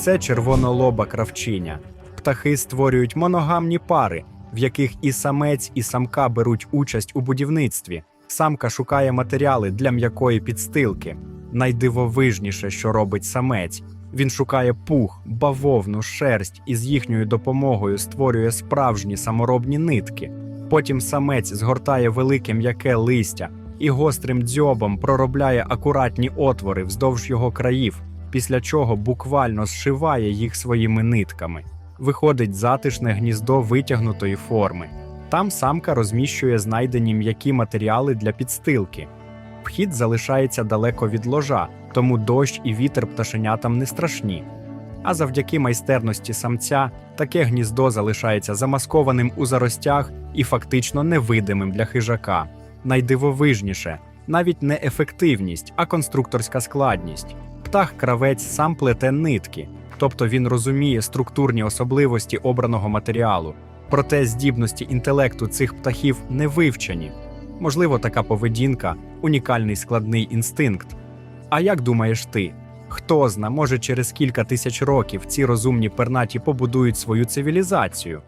Це червонолоба кравчиня. Птахи створюють моногамні пари, в яких і самець, і самка беруть участь у будівництві. Самка шукає матеріали для м'якої підстилки. Найдивовижніше, що робить самець. Він шукає пух, бавовну, шерсть і з їхньою допомогою створює справжні саморобні нитки. Потім самець згортає велике м'яке листя і гострим дзьобом проробляє акуратні отвори вздовж його країв, після чого буквально зшиває їх своїми нитками. Виходить затишне гніздо витягнутої форми. Там самка розміщує знайдені м'які матеріали для підстилки. Вхід залишається далеко від ложа, тому дощ і вітер пташенятам не страшні. А завдяки майстерності самця таке гніздо залишається замаскованим у заростях і фактично невидимим для хижака. Найдивовижніше навіть не ефективність, а конструкторська складність. Птах-кравець сам плете нитки, тобто він розуміє структурні особливості обраного матеріалу. Проте здібності інтелекту цих птахів не вивчені. Можливо, така поведінка унікальний складний інстинкт. А як думаєш ти? Хто зна, може через кілька тисяч років ці розумні пернаті побудують свою цивілізацію?